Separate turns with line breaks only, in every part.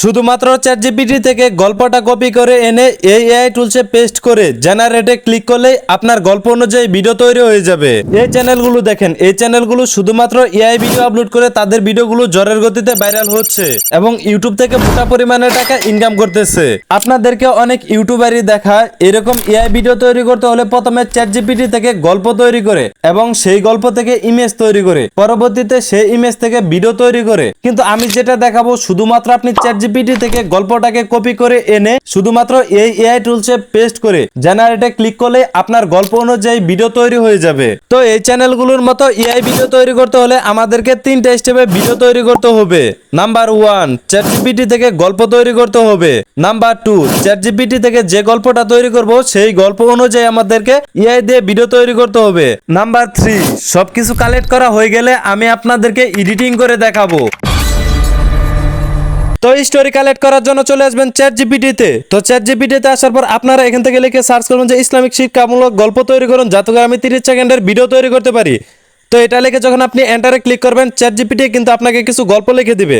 শুধুমাত্র chat GPT থেকে গল্পটা কপি করে এনে এই এআই টুলসে পেস্ট করে জেনারেটে ক্লিক করলেই আপনার গল্প অনুযায়ী ভিডিও তৈরি হয়ে যাবে। এই চ্যানেলগুলো দেখেন, এই চ্যানেলগুলো শুধুমাত্র এআই ভিডিও আপলোড করে তাদের ভিডিওগুলো জ্বরের গতিতে ভাইরাল হচ্ছে এবং ইউটিউব থেকে মোটা পরিমাণে টাকা ইনকাম করতেছে। আপনাদেরকে অনেক ইউটিউবারই দেখা এরকম এআই ভিডিও তৈরি করতে হলে প্রথমে চ্যাট জিপিটি থেকে গল্প তৈরি করে এবং সেই গল্প থেকে ইমেজ তৈরি করে। পরবর্তীতে সেই ইমেজ থেকে ভিডিও তৈরি করে। কিন্তু আমি যেটা দেখাবো, শুধুমাত্র আপনি চ্যাট জিপিটি থেকে গল্পটাকে কপি করে এনে শুধুমাত্র এই এআই টুলসে পেস্ট করে জেনারেটে ক্লিক করলে আপনার গল্প অনুযায়ী ভিডিও তৈরি হয়ে যাবে। তো এই চ্যানেলগুলোর মতো এআই ভিডিও তৈরি করতে হলে আমাদেরকে তিনটা স্টেপে ভিডিও তৈরি করতে হবে। নাম্বার ওয়ান চ্যাট জিপিটি থেকে গল্প তৈরি করতে হবে। নাম্বার টু চ্যাট জিপিটি থেকে যে গল্পটা তৈরি করব, সেই গল্প অনুযায়ী আমাদেরকে এআই দিয়ে ভিডিও তৈরি করতে হবে। নাম্বার থ্রি, সবকিছু কালেক্ট করা হয়ে গেলে আমি আপনাদেরকে এডিটিং করে দেখাবো। তো স্টোরি কালেক্ট করার জন্য চলে আসবেন চ্যাট জিপিটিতে তো চ্যাট জিপিটিতে আসার পর আপনারা এখান থেকে লিখে সার্চ করবেন যে ইসলামিক শিক্ষামূলক গল্প তৈরি করুন যাতে করে আমি তিরিশ সেকেন্ডের ভিডিও তৈরি করতে পারি। তো এটা লিখে যখন আপনি এন্টারে ক্লিক করবেন চ্যাট জিপিটি কিন্তু আপনাকে কিছু গল্প লিখে দিবে।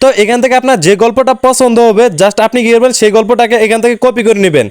তো এখান থেকে আপনার যে গল্পটা পছন্দ হবে জাস্ট আপনি কি করবেন, সেই গল্পটাকে এখান থেকে কপি করে নেবেন।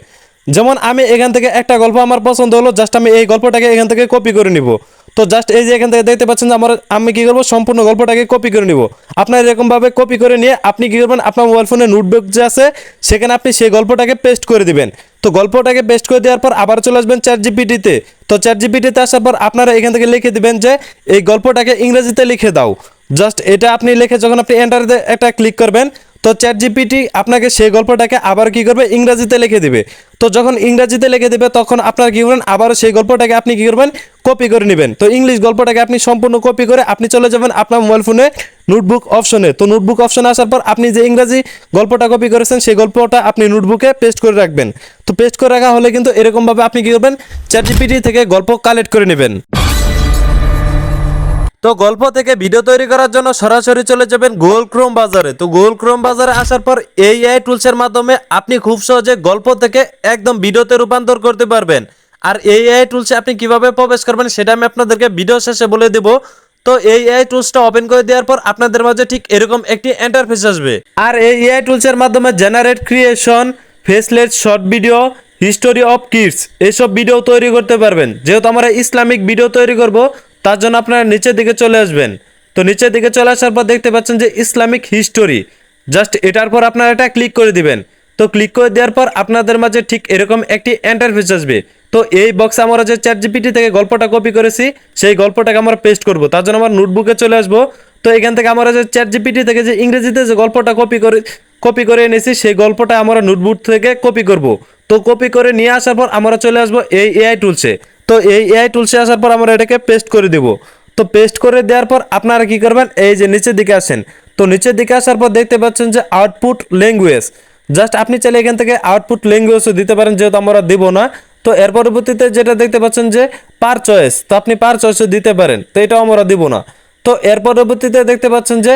যেমন আমি এখান থেকে একটা গল্প আমার পছন্দ হলো জাস্ট আমি এই গল্পটাকে এখান থেকে কপি করে নিব। তো জাস্ট এই যে এখান থেকে দেখতে পাচ্ছেন যে আমার আমি কি করব, সম্পূর্ণ গল্পটাকে কপি করে নিব। আপনার এরকমভাবে কপি করে নিয়ে আপনি কি করবেন, আপনার মোবাইল ফোনে নোটবুক যে আছে, সেখানে আপনি সেই গল্পটাকে পেস্ট করে দিবেন। তো গল্পটাকে পেস্ট করে দেওয়ার পর আবার চলে আসবেন চ্যাট জিপিটিতে তো চ্যাট জিপিটিতে আসার পর আপনারা এখান থেকে লিখে দিবেন যে, এই গল্পটাকে ইংরেজিতে লিখে দাও। জাস্ট এটা আপনি লিখে যখন আপনি এন্টারে একটা ক্লিক করবেন তো চ্যাট জিপিটি আপনাকে সেই গল্পটাকে আবার কি করবে? ইংরেজিতে লিখে দিবে। তো যখন ইংরেজিতে লিখে দিবে, তখন আপনার কি করবেন? আবার সেই গল্পটাকে আপনি কি করবেন? কপি করে নেবেন। তো ইংলিশ গল্পটাকে আপনি সম্পূর্ণ কপি করে আপনি চলে যাবেন আপনার মোবাইল ফোনে নোটবুক অপশনে। তো নোটবুক অপশনে আসার পর আপনি যে ইংরাজি গল্পটা কপি করেছেন, সেই গল্পটা আপনি নোটবুকে পেস্ট করে রাখবেন। তো পেস্ট করে রাখা হলে কিন্তু এরকমভাবে আপনি কি করবেন? চ্যাট জিপিটি থেকে গল্প কালেক্ট করে নেবেন। তো গল্প থেকে ভিডিও তৈরি করার জন্য সরাসরি চলে যাবেন গুগল ক্রোম বাজারে। তো গুগল ক্রোম বাজারে আসার পর এই এআই টুলসের মাধ্যমে আপনি খুব সহজে গল্প থেকে একদম ভিডিওতে রূপান্তর করতে পারবেন। আর এই এআই টুলসে আপনি কীভাবে প্রবেশ করবেন সেটা আমি আপনাদেরকে ভিডিও শেষে বলে দেব। তো এই এআই টুলসটা ওপেন করে দেওয়ার পর আপনাদের মাঝে ঠিক এরকম একটি ইন্টারফেস আসবে। আর এই এআই টুলসের মাধ্যমে generate creation faceless short video history of kids এইসব ভিডিও তৈরি করতে পারবেন। যেহেতু আমরা ইসলামিক ভিডিও তৈরি করব তার জন্য আপনারা নিচের দিকে চলে আসবেন। তো নিচের দিকে চলে আসার পর দেখতে পাচ্ছেন যে ইসলামিক হিস্টোরি। জাস্ট এটার পর আপনারা এটা ক্লিক করে দিবেন। তো ক্লিক করে দেওয়ার পর আপনাদের মাঝে ঠিক এরকম একটি এন্টারফেস আসবে। তো এই বক্সে আমরা যে চ্যাট জিপিটি থেকে গল্পটা কপি করেছি, সেই গল্পটাকে আমরা পেস্ট করব। তার জন্য আমার নোটবুকে চলে আসব। তো এখান থেকে আমরা যে চ্যাট জিপিটি থেকে যে ইংরেজিতে যে গল্পটা কপি করে কপি করে এনেছি, সেই গল্পটা আমরা নোটবুক থেকে কপি করব। তো কপি করে নিয়ে আসার পর আমরা চলে আসব এই এআই টুলসে তো এই এআই টুলসে আসার পর আমরা এটাকে পেস্ট করে দেব। তো পেস্ট করে দেওয়ার পর আপনারা কি করবেন? এই যে নিচের দিকে আসেন। তো নিচের দিকে আসার পর দেখতে পাচ্ছেন যে আউটপুট ল্যাঙ্গুয়েজ জাস্ট আপনি চাইলে এখান থেকে আউটপুট ল্যাঙ্গুয়েজও দিতে পারেন, যেহেতু আমরা দিব না। তো এর পরবর্তীতে যেটা দেখতে পাচ্ছেন যে পার চয়েস। তো আপনি পার চয়েসও দিতে পারেন, তো এটাও আমরা দিব না। তো এর পরবর্তীতে দেখতে পাচ্ছেন যে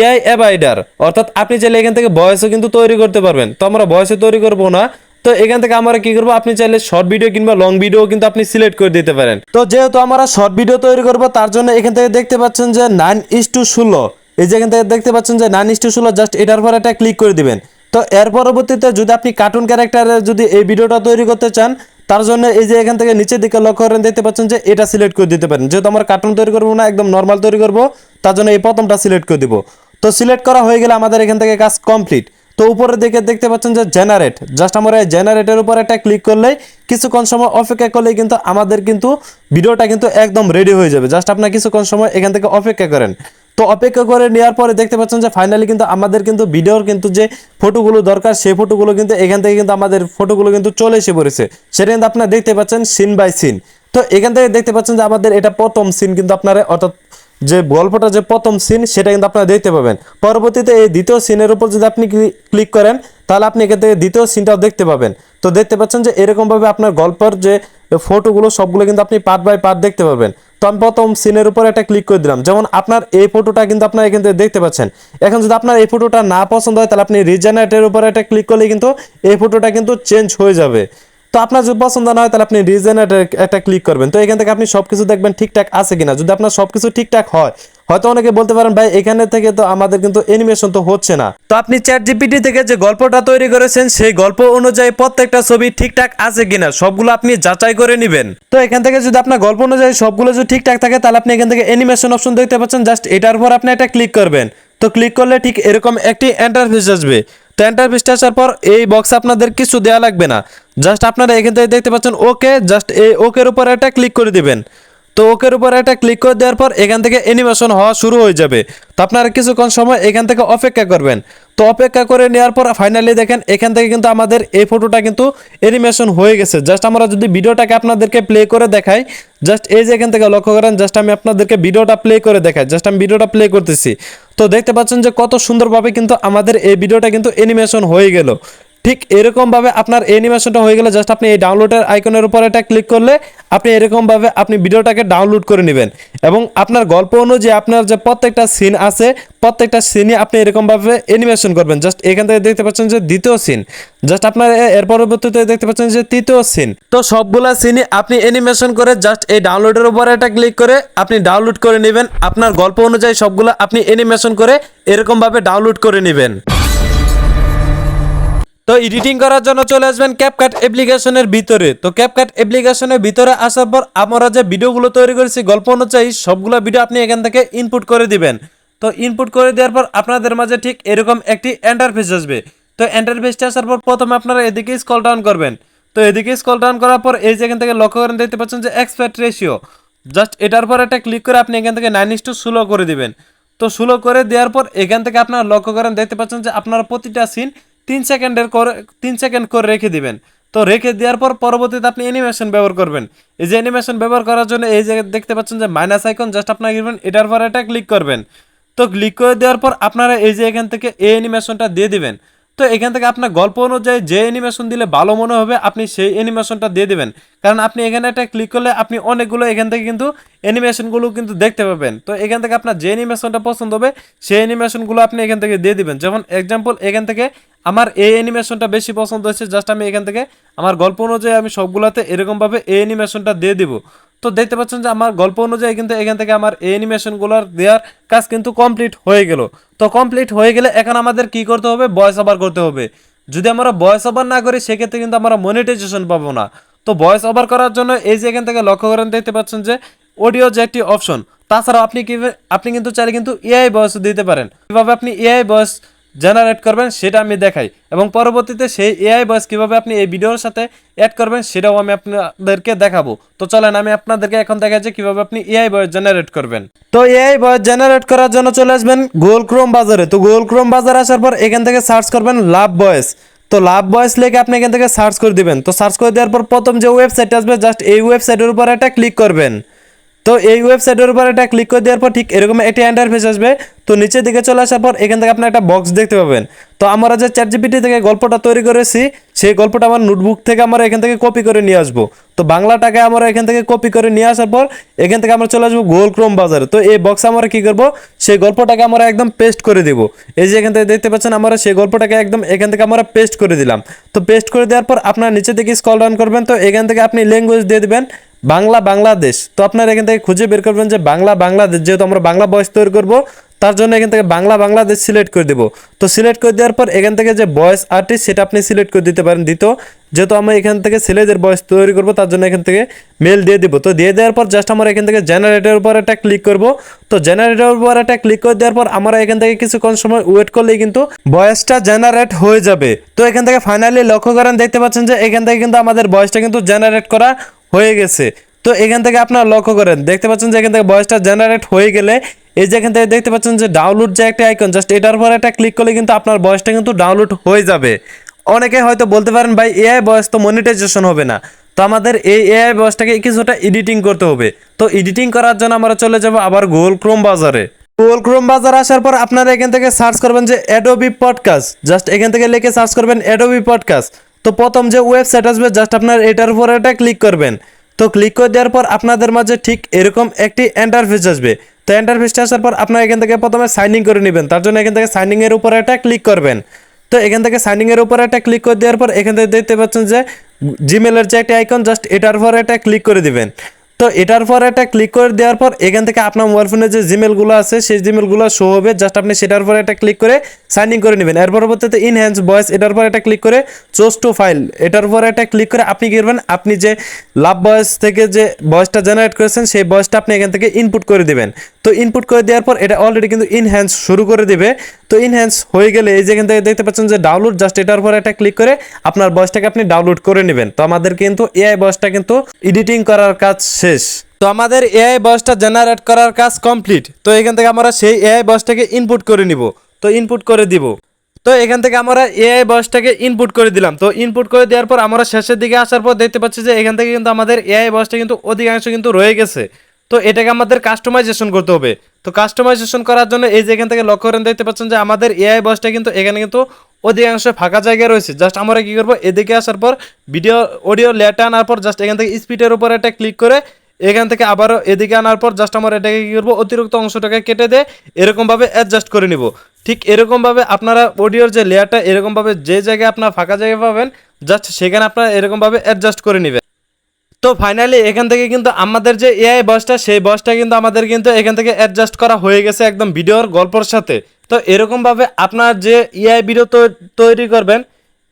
এআই অ্যাবাইডার অর্থাৎ আপনি চাইলে এখান থেকে ভয়েসও কিন্তু তৈরি করতে পারবেন। তো আমরা ভয়েসও তৈরি করব না। তো এখান থেকে আমরা কি করব? আপনি চাইলে শর্ট ভিডিও কিংবা লং ভিডিও কিন্তু আপনি সিলেক্ট করে দিতে পারেন। তো যেহেতু আমরা শর্ট ভিডিও তৈরি করব, তার জন্য এখান থেকে দেখতে পাচ্ছেন যে নাইন ইস টু ষোলো। এই যে এখান থেকে দেখতে পাচ্ছেন যে নাইন ইস টু ষোলো জাস্ট এটার পর একটা ক্লিক করে দিবেন। তো এর পরবর্তীতে যদি আপনি কার্টুন ক্যারেক্টারে যদি এই ভিডিওটা তৈরি করতে চান, তার জন্য এই যে এখান থেকে নিচের দিকে লক্ষ্য করেন, দেখতে পাচ্ছেন যে এটা সিলেক্ট করে দিতে পারেন। যেহেতু আমরা কার্টুন তৈরি করব না, একদম নর্মাল তৈরি করব, তার জন্য এই প্রথমটা সিলেক্ট করে দিব। তো সিলেক্ট করা হয়ে গেলে আমাদের এখান থেকে কাজ কমপ্লিট তো উপরের দিকে দেখতে পাচ্ছেন যে জেনারেট জাস্ট আমরা এই জেনারেটের উপর একটা ক্লিক করলেই কিছুক্ষণ সময় অপেক্ষা করলেই কিন্তু আমাদের কিন্তু ভিডিওটা কিন্তু একদম রেডি হয়ে যাবে। জাস্ট আপনার কিছুক্ষণ সময় এখান থেকে অপেক্ষা করেন। তো অপেক্ষা করে নেওয়ার পরে দেখতে পাচ্ছেন যে ফাইনালি কিন্তু আমাদের কিন্তু ভিডিওর কিন্তু যে ফটোগুলো দরকার, সেই ফটোগুলো কিন্তু এখান থেকে কিন্তু আমাদের ফটোগুলো কিন্তু চলে এসে পড়েছে। সেটা কিন্তু আপনারা দেখতে পাচ্ছেন সিন বাই সিন তো এখান থেকে দেখতে পাচ্ছেন যে আমাদের এটা প্রথম সিন কিন্তু আপনারা অর্থাৎ যে গল্পটা যে প্রথম সিন সেটা কিন্তু আপনারা দেখতে পাবেন। পরবর্তীতে এই দ্বিতীয় সিনের উপর যদি আপনি ক্লিক করেন, তাহলে আপনি এখান থেকে দ্বিতীয় সিনটাও দেখতে পাবেন। তো দেখতে পাচ্ছেন যে এরকমভাবে আপনার গল্পের যে ফটোগুলো সবগুলো কিন্তু আপনি পার্ট বাই পার্ট দেখতে পাবেন। তো আমি প্রথম সিনের উপর একটা ক্লিক করে দিলাম। যেমন আপনার এই ফটোটা কিন্তু আপনার এখান থেকে দেখতে পাচ্ছেন। এখন যদি আপনার এই ফটোটা না পছন্দ হয়, তাহলে আপনি রিজেনারেটের উপর একটা ক্লিক করলে কিন্তু এই ফটোটা কিন্তু চেঞ্জ হয়ে যাবে। আপনার যদি পছন্দ না হয়, তাহলে আপনি রিজেনারেট একটা ক্লিক করবেন। তো এখান থেকে আপনি সব কিছু দেখবেন ঠিকঠাক আছে কিনা। যদি আপনার সব কিছু ঠিকঠাক হয়, হয়তো অনেকে বলতে পারেন, ভাই, এখানে থেকে তো আমাদের কিন্তু অ্যানিমেশন তো হচ্ছে না। তো আপনি চ্যাট জিপিটি থেকে যে গল্পটা তৈরি করেছেন, সেই গল্প অনুযায়ী প্রত্যেকটা ছবি ঠিকঠাক আছে কিনা, সবগুলো আপনি যাচাই করে নেবেন। তো এখান থেকে যদি আপনার গল্প অনুযায়ী সবগুলো যদি ঠিকঠাক থাকে, তাহলে আপনি এখান থেকে অ্যানিমেশন অপশন দেখতে পাচ্ছেন। জাস্ট এটার উপর আপনি একটা ক্লিক করবেন। তো ক্লিক করলে ঠিক এরকম একটি এন্টারফেস আসবে। তো এন্টারফেসটা আসার পর এই বক্স আপনাদের কিছু দেওয়া লাগবে না। জাস্ট আপনারা এখান থেকে দেখতে পাচ্ছেন ওকে জাস্ট এই ওকের উপর একটা ক্লিক করে দিবেন। তো ওকের উপর একটা ক্লিক করে দেওয়ার পর এখান থেকে অ্যানিমেশন হওয়া শুরু হয়ে যাবে। তো আপনারা কিছুক্ষণ সময় এখান থেকে অপেক্ষা করবেন। তো অপেক্ষা করে নেওয়ার পর ফাইনালি দেখেন, এখান থেকে কিন্তু আমাদের এই ফটোটা কিন্তু অ্যানিমেশন হয়ে গেছে। জাস্ট আমরা যদি ভিডিওটাকে আপনাদেরকে প্লে করে দেখাই জাস্ট এই যে এখান থেকে লক্ষ্য করেন জাস্ট আমি আপনাদেরকে ভিডিওটা প্লে করে দেখাই। জাস্ট আমি ভিডিওটা প্লে করতেছি। তো দেখতে পাচ্ছেন যে কত সুন্দরভাবে কিন্তু আমাদের এই ভিডিওটা কিন্তু অ্যানিমেশন হয়ে গেল। ঠিক এরকমভাবে আপনার অ্যানিমেশনটা হয়ে গেলে জাস্ট আপনি এই ডাউনলোডের আইকনের উপর এটা ক্লিক করলে আপনি এরকমভাবে আপনি ভিডিওটাকে ডাউনলোড করে নেবেন। এবং আপনার গল্প অনুযায়ী আপনার যে প্রত্যেকটা সিন আছে, প্রত্যেকটা সিনই আপনি এরকমভাবে অ্যানিমেশন করবেন। জাস্ট এখান থেকে দেখতে পাচ্ছেন যে দ্বিতীয় সিন জাস্ট আপনার এর পরবর্তীতে দেখতে পাচ্ছেন যে তৃতীয় সিন তো সবগুলা সিনই আপনি অ্যানিমেশন করে জাস্ট এই ডাউনলোডের উপর একটা ক্লিক করে আপনি ডাউনলোড করে নেবেন। আপনার গল্প অনুযায়ী সবগুলো আপনি অ্যানিমেশন করে এরকমভাবে ডাউনলোড করে নেবেন। তো এডিটিং করার জন্য চলে আসবেন ক্যাপকাট অ্যাপ্লিকেশনের ভিতরে। তো ক্যাপকাট অ্যাপ্লিকেশনের ভিতরে আসার পর আমরা যে ভিডিওগুলো তৈরি করেছি, গল্প অনুযায়ী সবগুলো ভিডিও আপনি এখান থেকে ইনপুট করে দিবেন। তো ইনপুট করে দেওয়ার পর আপনাদের মাঝে ঠিক এরকম একটি এন্টারফেস আসবে। তো এন্টারফেসটা আসার পর প্রথমে আপনারা এদিকে স্কল ডাউন করবেন। তো এদিকে স্কল ডাউন করার পর এই যে এখান থেকে লক্ষ্য করেন, দেখতে পাচ্ছেন যে এক্সপার্ট রেশিও জাস্ট এটার পর একটা ক্লিক করে আপনি এখান থেকে নাইন টু ষোলো করে দিবেন। তো ষোলো করে দেওয়ার পর এখান থেকে আপনারা লক্ষ্য করেন, দেখতে পাচ্ছেন যে আপনার প্রতিটা সিন তিন সেকেন্ডের করে, তিন সেকেন্ড করে রেখে দিবেন। তো রেখে দেওয়ার পর পরবর্তীতে আপনি অ্যানিমেশন ব্যবহার করবেন। এই যে অ্যানিমেশন ব্যবহার করার জন্য এই যে দেখতে পাচ্ছেন যে মাইনাস আইকন জাস্ট আপনার করবেন এটার পর এটা ক্লিক করবেন। তো ক্লিক করে দেওয়ার পর আপনারা এই যে এখান থেকে এই অ্যানিমেশনটা দিয়ে দিবেন। তো এখান থেকে আপনার গল্প অনুযায়ী যে অ্যানিমেশন দিলে ভালো মনে হবে, আপনি সেই অ্যানিমেশনটা দিয়ে দেবেন। কারণ আপনি এখানে একটা ক্লিক করলে আপনি অনেকগুলো এখান থেকে কিন্তু অ্যানিমেশনগুলো কিন্তু দেখতে পাবেন। তো এখান থেকে আপনার যে অ্যানিমেশনটা পছন্দ হবে, সেই অ্যানিমেশনগুলো আপনি এখান থেকে দিয়ে দিবেন। যেমন এক্সাম্পল এখান থেকে আমার এই অ্যানিমেশনটা বেশি পছন্দ হয়েছে জাস্ট আমি এখান থেকে আমার গল্প অনুযায়ী আমি সবগুলোতে এরকমভাবে এই অ্যানিমেশনটা দিয়ে দিব। তো দেখতে পাচ্ছেন যে আমার গল্প অনুযায়ী কিন্তু এখান থেকে আমার অ্যানিমেশনগুলোর দেওয়ার কাজ কিন্তু কমপ্লিট হয়ে গেল। তো কমপ্লিট হয়ে গেলে এখন আমাদের কি করতে হবে? ভয়েস ওভার করতে হবে। যদি আমরা ভয়েস ওভার না করি, সেক্ষেত্রে কিন্তু আমরা মনিটাইজেশন পাবো না। তো ভয়েস ওভার করার জন্য এই যে এখান থেকে লক্ষ্য করেন, দেখতে পাচ্ছেন যে অডিও যে একটি অপশন তাছাড়াও আপনি কি আপনি কিন্তু চাইলে কিন্তু এআই ভয়েস দিতে পারেন। কীভাবে আপনি এআই ভয়েস জেনারেট করবেন, সেটা আমি দেখাই। এবং পরবর্তীতে সেই এআই ভয়েস কীভাবে আপনি এই ভিডিওর সাথে অ্যাড করবেন, সেটাও আমি আপনাদেরকে দেখাবো। তো চলেন, আমি আপনাদেরকে এখন দেখাচ্ছি কীভাবে আপনি এআই ভয়েস জেনারেট করবেন। তো এআই ভয়েস জেনারেট করার জন্য চলে আসবেন গুগল ক্রোম বাজারে। তো গুগল ক্রোম বাজার আসার পর এখান থেকে সার্চ করবেন লাভ ভয়েস তো লাভ বয়েস লেগে আপনি এখান থেকে সার্চ করে দিবেন। তো সার্চ করে দেওয়ার পর প্রথম যে ওয়েবসাইট আসবে জাস্ট এই ওয়েবসাইটের উপর একটা ক্লিক করবেন। তো এই ওয়েবসাইটের উপর এটা ক্লিক করে দেওয়ার পর ঠিক এরকম একটি ইন্টারফেস আসবে। তো নিচের দিকে চলে আসার পর এখান থেকে আপনি একটা বক্স দেখতে পাবেন। তো আমরা যে চ্যাট জিপিটি থেকে গল্পটা তৈরি করেছি, সেই গল্পটা আমার নোটবুক থেকে আমরা এখান থেকে কপি করে নিয়ে আসব। তো বাংলাটাকে আমরা এখান থেকে কপি করে নিয়ে আসার পর এখান থেকে আমরা চলে আসব গোল ক্রোম বাজারে। তো এই বক্সে আমরা কি করব? সেই গল্পটাকে আমরা একদম পেস্ট করে দেবো। এই যে এখান থেকে দেখতে পাচ্ছেন আমরা সেই গল্পটাকে একদম এখান থেকে আমরা পেস্ট করে দিলাম। তো পেস্ট করে দেওয়ার পর আপনার নিচে থেকে স্কল ডাউন করবেন। তো এখান থেকে আপনি ল্যাঙ্গুয়েজ দিয়ে দিবেন। বাংলা বাংলাদেশ। তো আপনারা এখান থেকে খুঁজে বের করবেন যে বাংলা বাংলাদেশ, যেহেতু আমরা বাংলা বয়স তৈরি করব, তার জন্য এখান থেকে বাংলা বাংলাদেশ সিলেক্ট করে দেবো। তো সিলেক্ট করে দেওয়ার পর এখান থেকে যে বয়েস আর্টিস্ট সেটা আপনি সিলেক্ট করে দিতে পারেন দ্বিতীয়। যেহেতু আমরা এখান থেকে ছেলেদের বয়স তৈরি করব, তার জন্য এখান থেকে মেল দিয়ে দিব। তো দিয়ে দেওয়ার পর জাস্ট আমরা এখান থেকে জেনারেটের উপর একটা ক্লিক করব। তো জেনারেটের উপর একটা ক্লিক করে দেওয়ার পর আমরা এখান থেকে কিছুক্ষণ সময় ওয়েট করলেই কিন্তু বয়সটা জেনারেট হয়ে যাবে। তো এখান থেকে ফাইনালি লক্ষ্য করেন, দেখতে পাচ্ছেন যে এখান থেকে কিন্তু আমাদের বয়সটা কিন্তু জেনারেট করা হয়ে গেছে। তো এখান থেকে আপনারা লক্ষ্য করেন, দেখতে পাচ্ছেন যে এখান থেকে ভয়েসটা জেনারেট হয়ে গেলে এই যে এখান থেকে দেখতে পাচ্ছেন যে ডাউনলোড যে একটা আইকন জাস্ট এটার উপর একটা ক্লিক করলে কিন্তু আপনার ভয়েসটা কিন্তু ডাউনলোড হয়ে যাবে। অনেকে হয়তো বলতে পারেন, ভাই এআই ভয়েস তো মনিটাইজেশন হবে না। তো আমাদের এই এআই ভয়েসটাকে কিছুটা এডিটিং করতে হবে। তো এডিটিং করার জন্য আমরা চলে যাব আবার গুগল ক্রোম বাজারে। গুগল ক্রোম বাজার আসার পর আপনারা এখান থেকে সার্চ করবেন যে অ্যাডোবি পডকাস্ট জাস্ট এখান থেকে লিখে সার্চ করবেন অ্যাডোবি পডকাস্ট তো প্রথম যে ওয়েবসাইট আসবে জাস্ট আপনার এটার উপর এটা ক্লিক করবেন। তো ক্লিক করে দেওয়ার পর আপনাদের মাঝে ঠিক এরকম একটি এন্টারফেস আসবে। তো এন্টারফেসটা আসার পর আপনার এখান থেকে প্রথমে সাইনিং ইন করে নেবেন। তার জন্য এখান থেকে সাইনিং এর উপর একটা ক্লিক করবেন। তো এখান থেকে সাইনিং এর উপর একটা ক্লিক করে দেওয়ার পর এখান থেকে দেখতে পাচ্ছেন যে জিমেলের যে একটা আইকন জাস্ট এটার উপর একটা ক্লিক করে দিবেন। তো এটার পর একটা ক্লিক করে দেওয়ার পর এখান থেকে আপনার মোবাইল ফোনে যে জিমেলগুলো আছে, সেই জিমেলগুলো শো হবে। জাস্ট আপনি সেটার পর একটা ক্লিক করে সাইন ইন করে নেবেন। এর পরবর্তীতে ইনহ্যান্স ভয়েস এটার পর একটা ক্লিক করে চোজ টু ফাইল এটার পর একটা ক্লিক করে আপনি কি করবেন? আপনি যে লাভ ভয়েস থেকে যে ভয়েসটা জেনারেট করেছেন, সেই ভয়েসটা আপনি এখান থেকে ইনপুট করে দিবেন। তো ইনপুট করে দেওয়ার পর এটা অলরেডি কিন্তু ইনহ্যান্স শুরু করে দেবে। তো ইনহ্যান্স হয়ে গেলে এই যে এখান থেকে দেখতে পাচ্ছেন যে ডাউনলোড জাস্ট এটার পর একটা ক্লিক করে আপনার ভয়েসটাকে আপনি ডাউনলোড করে নেবেন। তো আমাদের কিন্তু এআই ভয়েসটা কিন্তু এডিটিং করার কাজ শেষ। তো আমাদের এআই ভয়েসটা জেনারেট করার কাজ কমপ্লিট তো এখান থেকে আমরা সেই এআই ভয়েসটাকে ইনপুট করে নিব। তো ইনপুট করে দিব। তো এখান থেকে আমরা এআই ভয়েসটাকে ইনপুট করে দিলাম। তো ইনপুট করে দেওয়ার পর আমরা শেষের দিকে আসার পর দেখতে পাচ্ছি যে এখান থেকে কিন্তু আমাদের এআই ভয়েসটা কিন্তু অধিকাংশ কিন্তু রয়ে গেছে। তো এটাকে আমাদের কাস্টমাইজেশন করতে হবে। তো কাস্টমাইজেশন করার জন্য এই যে এখান থেকে লক্ষ্য করেন, দেখতে পাচ্ছেন যে আমাদের এআই ভয়েসটা কিন্তু এখানে কিন্তু অধিকাংশ ফাঁকা জায়গায় রয়েছে। জাস্ট আমরা কি করব, এদিকে আসার পর ভিডিও অডিও লেটা আনার পর জাস্ট এখান থেকে স্পিডের উপর একটা ক্লিক করে এখান থেকে আবারও এদিকে আনার পর জাস্ট আমরা এটাকে কী করব, অতিরিক্ত অংশটাকে কেটে দিয়ে এরকমভাবে অ্যাডজাস্ট করে নিব। ঠিক এরকমভাবে আপনারা অডিওর যে লেয়ারটা এরকমভাবে যে জায়গায় আপনার ফাঁকা জায়গায় পাবেন জাস্ট সেখানে আপনারা এরকমভাবে অ্যাডজাস্ট করে নেবেন। তো ফাইনালি এখান থেকে কিন্তু আমাদের যে এআই বসটা সেই বসটা কিন্তু আমাদের কিন্তু এখান থেকে অ্যাডজাস্ট করা হয়ে গেছে একদম ভিডিওর গল্পর সাথে। তো এরকমভাবে আপনার যে এআই ভিডিও তৈরি করবেন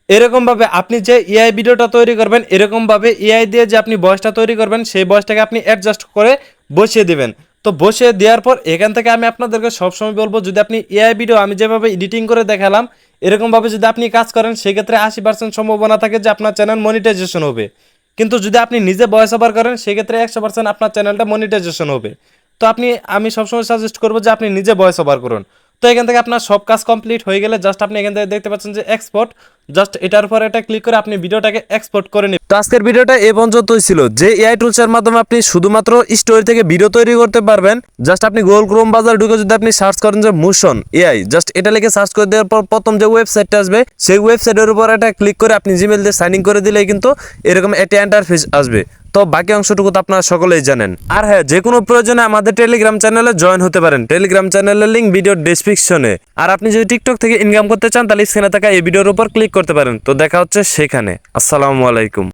এরকমভাবে আপনি যে এআই ভিডিওটা তৈরি করবেন এরকমভাবে এআই দিয়ে যে আপনি বয়সটা তৈরি করবেন, সেই বয়সটাকে আপনি অ্যাডজাস্ট করে বসিয়ে দিবেন। তো বসিয়ে দেওয়ার পর এখান থেকে আমি আপনাদেরকে সবসময় বলব, যদি আপনি এআই ভিডিও আমি যেভাবে এডিটিং করে দেখালাম এরকমভাবে যদি আপনি কাজ করেন, সেক্ষেত্রে আশি পার্সেন্ট সম্ভাবনা থাকে যে আপনার চ্যানেল মনিটাইজেশন হবে। কিন্তু যদি আপনি নিজে ভয়েস ওভার করেন, সেক্ষেত্রে একশো পার্সেন্ট আপনার চ্যানেলটা মনিটাইজেশন হবে। তো আপনি, আমি সবসময় সাজেস্ট করব যে আপনি নিজে ভয়েস ওভার করুন। তো এখান থেকে আপনার সব কাজ কমপ্লিট হয়ে গেলে জাস্ট আপনি এখান থেকে দেখতে পাচ্ছেন যে এক্সপোর্ট জাস্ট এটার উপর এটা ক্লিক করে আপনি ভিডিওটাকে এক্সপোর্ট করে নিন তো আজকের ভিডিওটা এই পর্যন্তই ছিল। যে এআই টুলসের মাধ্যমে আপনি শুধুমাত্র স্টোরি থেকে ভিডিও তৈরি করতে পারবেন জাস্ট আপনি গুগল ক্রোম বাজার ঢুকে যদি আপনি সার্চ করেন যে মোশন এআই জাস্ট এটা লিখে সার্চ করে দেওয়ার পর প্রথম যে ওয়েবসাইটটা আসবে, সেই ওয়েবসাইটের উপর এটা ক্লিক করে আপনি জিমেল দিয়ে সাইন ইন করে দিলেই কিন্তু এরকম একটা ইন্টারফেস আসবে। তো বাকি অংশটুকু তো আপনারা সকলেই জানেন। আর হ্যাঁ যে কোনো প্রয়োজনে আমাদের টেলিগ্রাম চ্যানেলে জয়েন হতে পারেন। টেলিগ্রাম চ্যানেলের লিঙ্ক ভিডিওর ডেসক্রিপশনে আর আপনি যদি টিকটক থেকে ইনকাম করতে চান, তাহলে স্ক্রিনে থাকা এই ভিডিওর উপর ক্লিক করতে পারেন। তো দেখা হচ্ছে সেখানে। আসসালামু আলাইকুম।